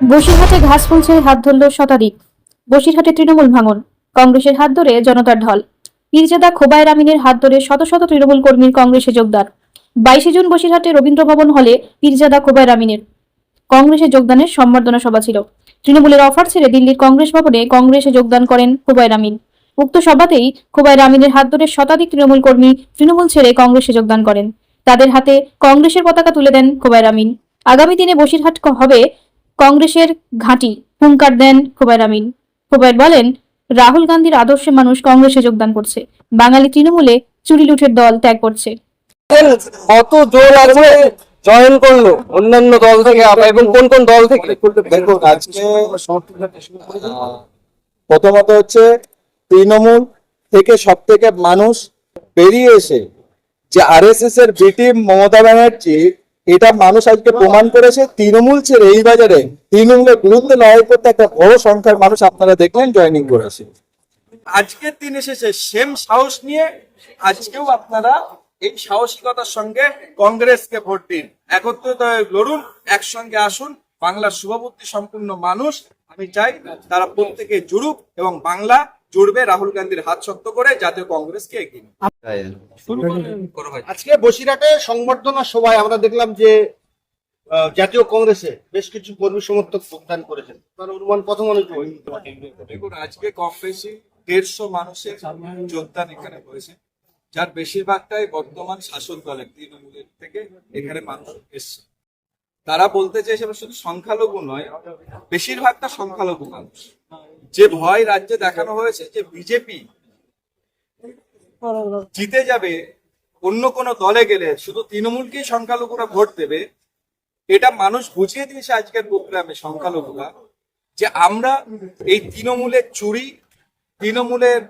বসিরহাটে ঘাস ফুলছে, হাত ধরল শতাধিক। বসিরহাটে তৃণমূল ভাঙন, কংগ্রেসের হাত ধরে জনতার ঢল। পীরজাদা খোবায়ের আমিনের হাত ধরে শত শত তৃণমূল কর্মীর কংগ্রেসে যোগদান। বাইশে জুন বসিরহাটে রবীন্দ্র ভবন হলে পীরজাদা খোবায়ের আমিনের কংগ্রেসে যোগদানের সম্বর্ধনা সভা ছিল। তৃণমূলের অফার ছেড়ে দিল্লির কংগ্রেস ভবনে কংগ্রেসে যোগদান করেন খোবায়ের আমিন উক্ত সভাতেই খোবায়ের আমিনের হাত ধরে শতাধিক তৃণমূল কর্মী তৃণমূল ছেড়ে কংগ্রেসে যোগদান করেন। তাদের হাতে কংগ্রেসের পতাকা তুলে দেন খোবায়ের আমিন আগামী দিনে বসিরহাট হবে কংগ্রেসের ঘাঁটি হুঙ্কার দেন খোবায়ের আমিন। খোবায়ের বলেন রাহুল গান্ধীর আদর্শে মানুষ কংগ্রেসে যোগদান করছে। বাঙালি তৃণমূলে চুরি লুঠের দল ত্যাগ করছে। কত জোর আছে? জয়েন করল অন্যান্য দল থেকে আবার এবং কোন কোন দল থেকে? দেখুন আজকে প্রথমত হচ্ছে তৃণমূল থেকে সব থেকে মানুষ বেরিয়ে এসে যে আরএসএস এর বিটিম মমতা ব্যানার্জি এটা মানুষ আজকে প্রমাণ করেছে, তৃণমূল ছেড়ে এই বাজারে তৃণমূলের বিরুদ্ধে লড়াই করতে একটা বড় সংখ্যার মানুষ আপনারা দেখলেন জয়েনিং করেছে আজকের দিন এসেছে সেম সাহস নিয়ে আজকেও আপনারা এই সাহসিকতার সঙ্গে কংগ্রেসকে ভোট দিন। একত্রিত হয়ে লড়ুন, একসঙ্গে আসুন, বাংলার শুভবুদ্ধি সম্পূর্ণ মানুষ, আমি চাই তারা প্রত্যেকে জুড়ুক এবং বাংলা জুড়বে রাহুল গান্ধীর হাত শক্ত করে জাতীয় কংগ্রেসকে এগিয়ে। আজকে বসিরহাটে সংবর্ধনা সভায় আমরা দেখলাম যে জাতীয় কংগ্রেসে বেশ কিছু কর্মী সমর্থক যোগদান করেছেন। তার অনুমান কত মানুষ দেখুন আজকে কম বেশি দেড়শো মানুষের যোগদান এখানে হয়েছে। যার বেশিরভাগটাই বর্তমান শাসক দলের তৃণমূলের থেকে এখানে মানুষ এসছে। তারা বলতে চাইছে শুধু সংখ্যালঘু নয় বেশিরভাগটা সংখ্যালঘু মানুষ। যে ভয় রাজ্যে দেখানো হয়েছে যে বিজেপি জিতে যাবে, অন্য কোনো দলে গেলে শুধু তৃণমূলকেই সংখ্যালঘুরা ভোট দেবে, এটা মানুষ বুঝিয়ে দিয়েছে আজকের প্রোগ্রামে সংখ্যালঘুরা, যে আমরা এই তৃণমূলের চুরি, তৃণমূলের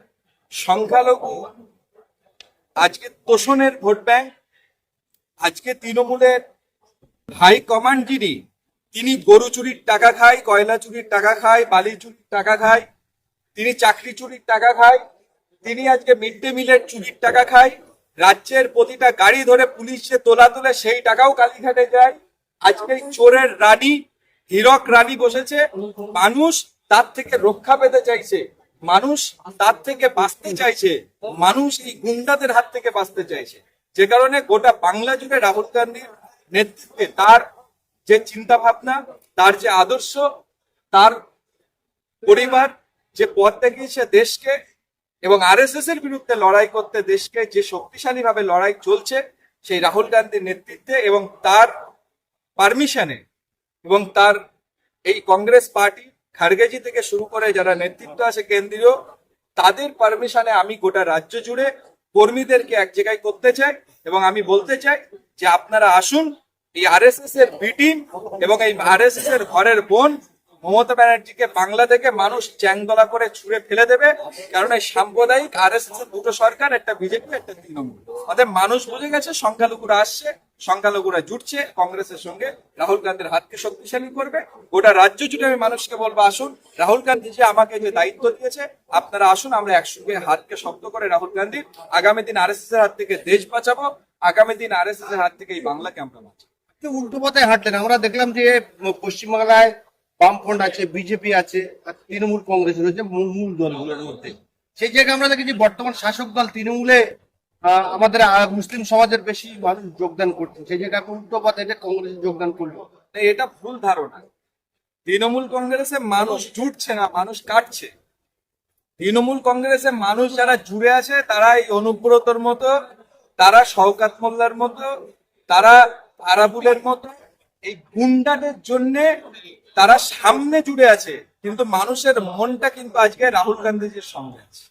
সংখ্যালঘু, আজকে তোষণের ভোট ব্যাংক, আজকে তৃণমূলের হাই কমান্ড যিনি তিনি গরু চুরির টাকা খায় কয়লা চুরির টাকা খায়, বালি চুরির টাকা খায়, তিনি চাকরি চুরির টাকা খায়, তিনি আজকে মিড ডে মিলের চুরির টাকা খায়, রাজ্যের প্রতিটা গাড়ি ধরে পুলিশে তোলা তুলে সেই টাকাও কালীঘাটে যায়। আজকে চোরের রানী, হীরক রানী বসেছে, মানুষ তার থেকে রক্ষা পেতে চাইছে, মানুষ তার থেকে বাঁচতে চাইছে, মানুষ এই গুন্ডাদের হাত থেকে বাঁচতে চাইছে। যে কারণে গোটা বাংলা জুড়ে রাহুল গান্ধীর নেতৃত্বে তার যে চিন্তা ভাবনা তার যে আদর্শ, তার পরিবার, যে পথ দেখিয়েছে দেশকে এবং আরএসএস এর বিরুদ্ধে লড়াই করতে দেশকে যে শক্তিশালী ভাবে লড়াই চলছে, সেই রাহুল গান্ধীর নেতৃত্বে এবং তার পারমিশনে এবং তার এই কংগ্রেস পার্টি খারগেজি থেকে শুরু করে যারা নেতৃত্ব আছে কেন্দ্রীয়, তাদের পারমিশনে আমি গোটা রাজ্য জুড়ে কর্মীদেরকে এক জায়গায় করতে চাই এবং আমি বলতে চাই যে আপনারা আসুন এই আরএসএস এর বি টিম এবং এই আরএসএস এর ঘরের বোন মমতা ব্যানার্জিকে বাংলা থেকে মানুষ চ্যাংদলা করে ছুঁড়ে ফেলে দেবে, কারণ এই সাম্প্রদায়িক আরএসএস এর দুটো সরকার, একটা বিজেপি, একটা তৃণমূল। অতএব মানুষ বুঝে গেছে, সংখ্যালঘুরা আসছে, সংখ্যালঘুরা জুটছে, কংগ্রেসের সঙ্গে রাহুল গান্ধীর হাতকে শক্তিশালী করবে। গোটা রাজ্য জুড়ে আমি মানুষকে বলব, আসুন, রাহুল গান্ধী যে আমাকে যে দায়িত্ব দিয়েছে, আপনারা আসুন, আমরা একসঙ্গে হাতকে শক্ত করে রাহুল গান্ধীর আগামী দিন আর এস এস এর হাত থেকে দেশ বাঁচাবো, আগামী দিন আর এস এস এর হাত থেকে এই বাংলাকে আমরা বাঁচাবো। উল্টো পথে হাঁটলেন। আমরা দেখলাম যে পশ্চিমবাংলায় বামফ্রন্ট আছে, বিজেপি আছে, আর তৃণমূল কংগ্রেস রয়েছে, মূল দলগুলোর মধ্যে। সেই জায়গায় আমরা দেখেছি, বর্তমান শাসক দল তৃণমূলে আমাদের মুসলিম সমাজের বেশি মানুষ যোগদান করছে। সেই জায়গায় উল্টো পথে কংগ্রেসে যোগদান করল। এটা ভুল ধারণা। তৃণমূল কংগ্রেসে মানুষ জুটছে না, মানুষ কাটছে। তৃণমূল কংগ্রেসে মানুষ যারা জুড়ে আছে তারা এই অনুব্রতর মতো, তারা শওকাত মোল্লার মতো, তারা আরাবুলের মতো এই গুন্ডাদের জন্য তারা সামনে জুড়ে আছে, কিন্তু মানুষের মনটা কিন্তু আজকে রাহুল গান্ধীজির সঙ্গে আছে।